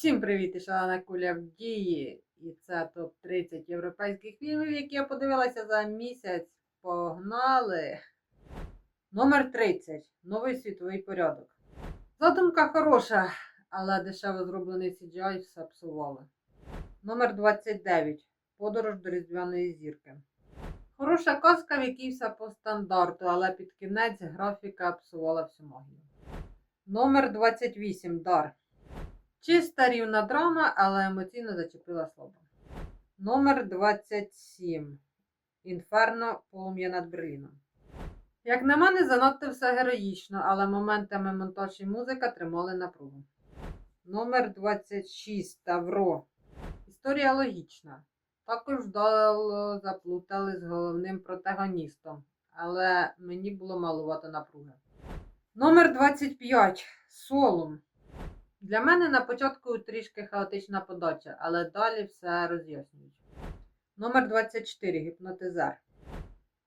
Всім привіт, і шалена куля в дії. І це топ-30 європейських фільмів, які я подивилася за місяць. Погнали! Номер 30. Новий світовий порядок. Задумка хороша, але дешево зроблений CGI все псувало. Номер 29. Подорож до Різдвяної зірки. Хороша казка, в якій все по стандарту, але під кінець графіка псувала всю магію. Номер 28. Дар. Чиста рівна драма, але емоційно зачепила слабо. Номер 27. Інферно полум'я над Берліном. Як на мене, занадто все героїчно, але моментами монтаж і музика тримали напругу. Номер 26. Тавро. Історія логічна. Також вдало заплутали з головним протагоністом, але мені було малувато напруги. Номер 25. Солум. Для мене на початку трішки хаотична подача, але далі все роз'яснюють. Номер 24. Гіпнотизер.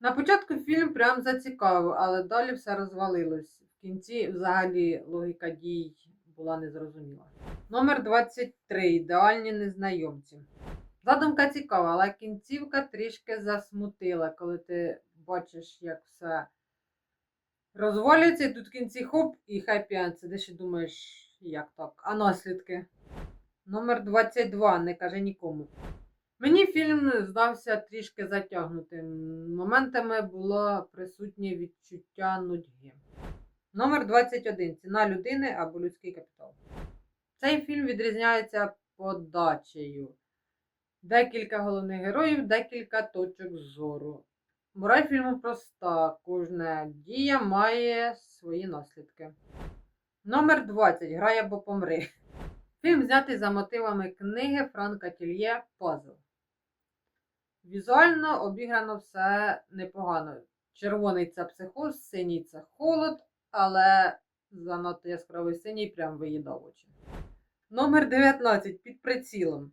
На початку фільм прям зацікавив, але далі все розвалилось. В кінці взагалі логіка дій була незрозуміла. Номер 23. Ідеальні незнайомці. Задумка цікава, але кінцівка трішки засмутила, коли ти бачиш, як все розвалюється, і тут в кінці хоп і хеппі енд. Сидиш і думаєш, як так? А наслідки? Номер 22. Не каже нікому. Мені фільм здався трішки затягнутим. Моментами було присутнє відчуття нудьги. Номер 21. Ціна людини або людський капітал. Цей фільм відрізняється подачею. Декілька головних героїв, декілька точок зору. Мораль фільму проста. Кожна дія має свої наслідки. Номер 20. Грай або помри. Фільм знятий за мотивами книги Франка Тільє Пазл. Візуально обіграно все непогано. Червоний це психоз, синій це холод, але занадто яскравий синій прям виїдав очі. Номер 19. Під прицілом.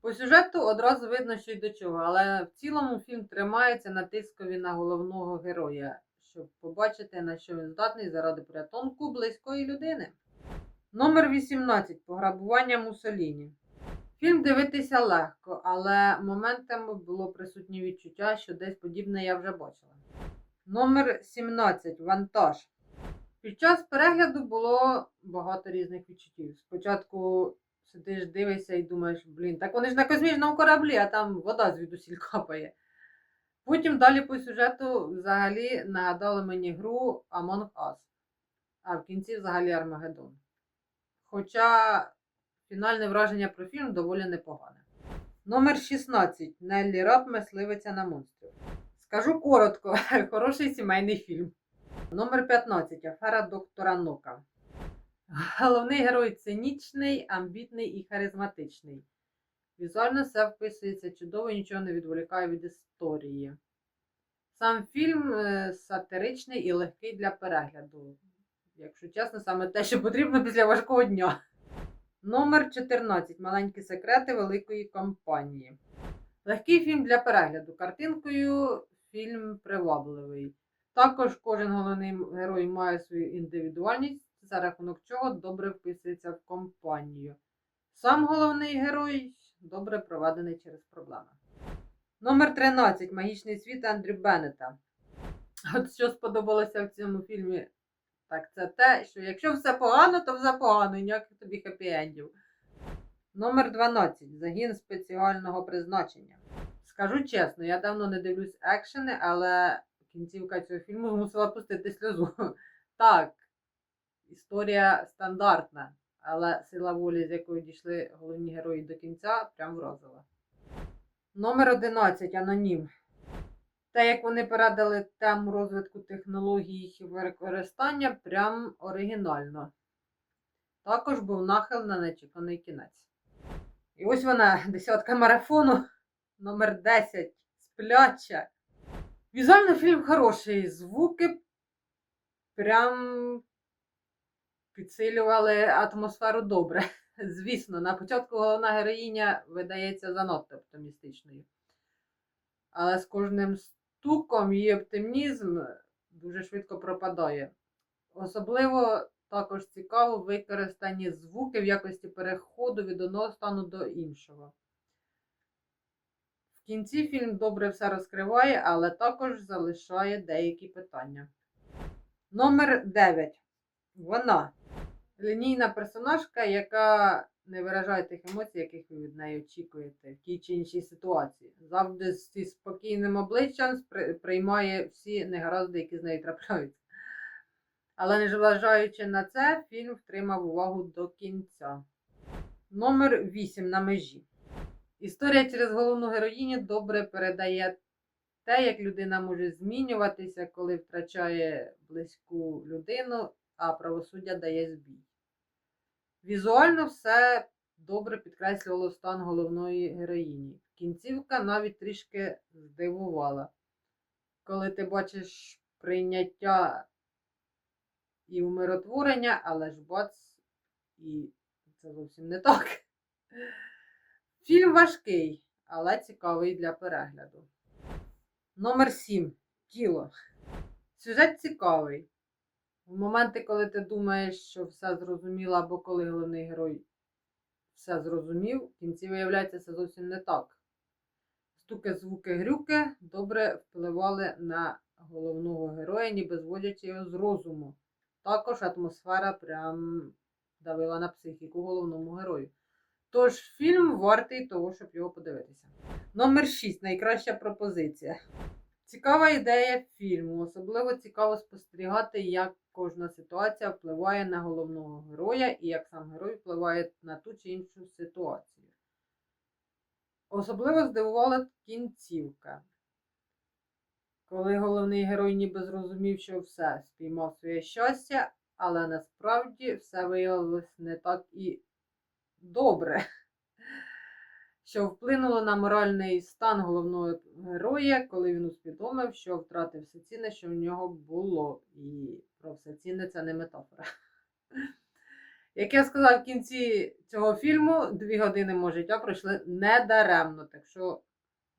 По сюжету одразу видно, що й до чого, але в цілому фільм тримається на тискові на головного героя, щоб побачити, на що він здатний заради порятунку близької людини. Номер 18. Пограбування Мусоліні. Фільм дивитися легко, але моментами було присутнє відчуття, що десь подібне я вже бачила. Номер 17. Вантаж. Під час перегляду було багато різних відчуттів. Спочатку сидиш, дивишся і думаєш, блін, так вони ж на космічному кораблі, а там вода звідусіль капає. Потім далі по сюжету взагалі нагадали мені гру Among Us, а в кінці взагалі Армагеддон. Хоча фінальне враження про фільм доволі непогане. Номер 16. Неллі Раб мисливиця на монстрів. Скажу коротко, хороший сімейний фільм. Номер 15. Афера доктора Нока. Головний герой цинічний, амбітний і харизматичний. Візуально все вписується чудово, нічого не відволікає від історії. Сам фільм е, сатиричний і легкий для перегляду. Якщо чесно, саме те, що потрібно після важкого дня. Номер 14. Маленькі секрети великої компанії. Легкий фільм для перегляду. Картинкою фільм привабливий. Також кожен головний герой має свою індивідуальність, за рахунок чого добре вписується в компанію. Сам головний герой добре проведений через проблеми. Номер 13. Магічний світ Андрю Беннета. От що сподобалося в цьому фільмі, так це те, що якщо все погано, то все погано, і ніяких тобі хеппі-ендів. Номер 12. Загін спеціального призначення. Скажу чесно, я давно не дивлюсь екшени, але кінцівка цього фільму змусила пустити сльозу. Так, історія стандартна, але сила волі, з якою дійшли головні герої до кінця, прям вразила. Номер 11. Анонім. Те, як вони передали тему розвитку технологій їх використання, прям оригінально. Також був нахил на нечеканий кінець. І ось вона, десятка марафону, номер 10. Спляча. Візуально фільм хороший. Звуки прям підсилювали атмосферу добре. Звісно, на початку головна героїня видається занадто оптимістичною. Але з кожним стуком її оптимізм дуже швидко пропадає. Особливо також цікаво використані звуки в якості переходу від одного стану до іншого. В кінці фільм добре все розкриває, але також залишає деякі питання. Номер 9. Вона лінійна персонажка, яка не виражає тих емоцій, яких ви від неї очікуєте в тій чи іншій ситуації. Завжди зі спокійним обличчям приймає всі негаразди, які з нею трапляються. Але незважаючи на це, фільм втримав увагу до кінця. Номер 8 на межі. Історія через головну героїню добре передає те, як людина може змінюватися, коли втрачає близьку людину, а правосуддя дає збій. Візуально все добре підкреслювало стан головної героїні. Кінцівка навіть трішки здивувала. Коли ти бачиш прийняття і умиротворення, але ж бац, і це зовсім не так. Фільм важкий, але цікавий для перегляду. Номер 7. Тіло. Сюжет цікавий. В моменти, коли ти думаєш, що все зрозуміло, або коли головний герой все зрозумів, в кінці виявляється, це зовсім не так. Стуки, звуки, грюки добре впливали на головного героя, ніби зводячи його з розуму. Також атмосфера прям давила на психіку головному герою. Тож фільм вартий того, щоб його подивитися. Номер 6. Найкраща пропозиція. Цікава ідея фільму. Особливо цікаво спостерігати, як кожна ситуація впливає на головного героя і як сам герой впливає на ту чи іншу ситуацію. Особливо здивувала кінцівка. Коли головний герой ніби зрозумів, що все, спіймав своє щастя, але насправді все виявилось не так і добре що вплинуло на моральний стан головного героя, коли він усвідомив, що втратив все цінне, що в нього було. І про все цінне це не метафора. Як я сказав в кінці цього фільму, дві години мого життя пройшли недаремно, так що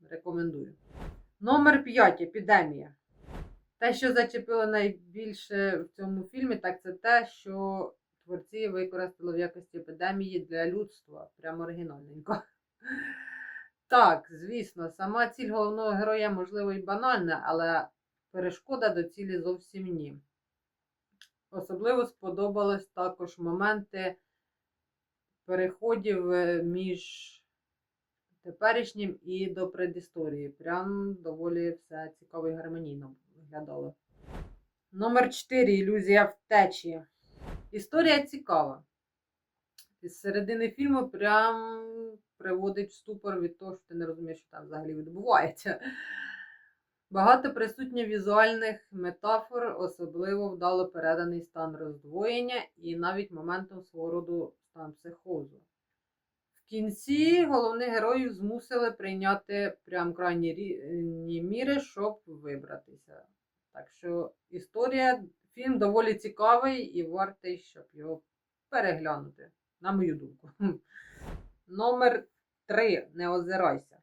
рекомендую. Номер 5. Епідемія. Те, що зачепило найбільше в цьому фільмі, так це те, що творці використали в якості епідемії для людства. Прямо оригінальненько. Так, звісно, сама ціль головного героя, можливо, і банальна, але перешкода до цілі зовсім ні. Особливо сподобались також моменти переходів е, між теперішнім і до предісторії. Прям доволі все цікаво і гармонійно виглядало. Номер 4. Ілюзія втечі. Історія цікава. Із середини фільму прям приводить в ступор від того, що ти не розумієш, що там взагалі відбувається. Багато присутньо візуальних метафор, особливо вдало переданий стан роздвоєння і навіть моментом свого роду стан психозу. В кінці головних героїв змусили прийняти прям крайні міри, щоб вибратися. Так що історія, фільм доволі цікавий і вартий, щоб його переглянути, на мою думку. Номер 3. Не озирайся.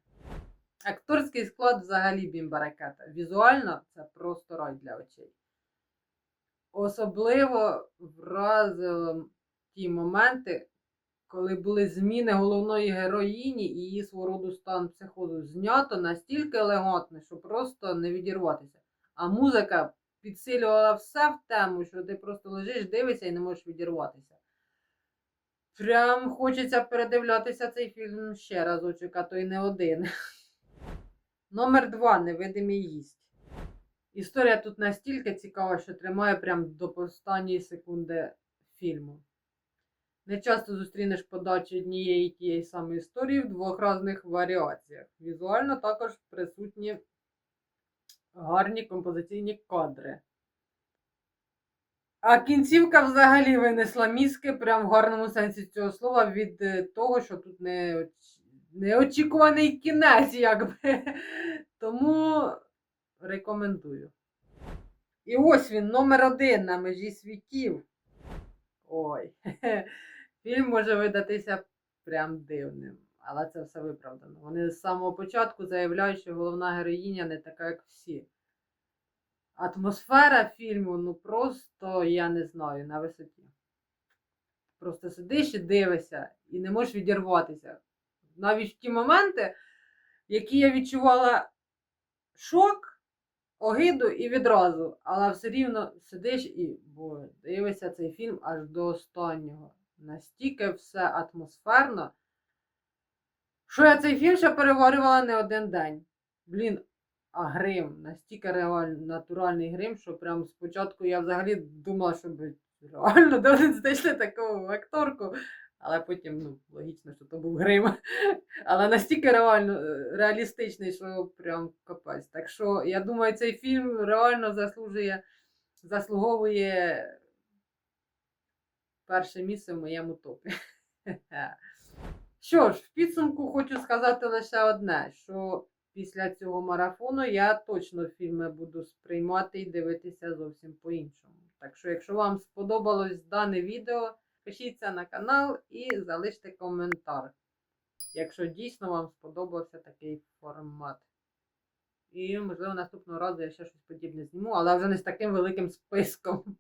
Акторський склад взагалі бімбаракета. Візуально це просто рай для очей. Особливо вразило ті моменти, коли були зміни головної героїні і її свого роду стан психозу знято настільки елегантно, що просто не відірватися. А музика підсилювала все в тему, що ти просто лежиш, дивишся і не можеш відірватися. Прям хочеться передивлятися цей фільм ще разочок, а то й не один. Номер 2. Невидимий гість. Історія тут настільки цікава, що тримає прям до останньої секунди фільму. Не часто зустрінеш подачу однієї тієї самої історії в двох різних варіаціях. Візуально також присутні гарні композиційні кадри. А кінцівка взагалі винесла мізки, прям в гарному сенсі цього слова, від е, того, що тут не, неочікуваний кінець, якби. Тому рекомендую. І ось він, номер один на межі світів. Ой. Фільм може видатися прям дивним, але це все виправдано. Вони з самого початку заявляють, що головна героїня не така, як всі. Атмосфера фільму, ну просто я не знаю, на висоті. просто сидиш і дивишся, і не можеш відірватися. Навіть в ті моменти, які я відчувала шок, огиду і відразу, але все рівно сидиш і бо, дивишся цей фільм аж до останнього. Настільки все атмосферно, що я цей фільм ще переварювала не один день. Блін, а грим, настільки реаль, натуральний грим, що прям спочатку я взагалі думала, що реально де знайшли таку акторку. Але потім, ну, логічно, що то був грим. Але настільки реально, е, реалістичний, що прям капець. Так що я думаю, цей фільм реально заслужує, заслуговує перше місце в моєму топі. Що ж, в підсумку хочу сказати лише одне: що після цього марафону я точно фільми буду сприймати і дивитися зовсім по-іншому. Так що, якщо вам сподобалось дане відео, пишіться на канал і залиште коментар, якщо дійсно вам сподобався такий формат. І, можливо, наступного разу я ще щось подібне зніму, але вже не з таким великим списком.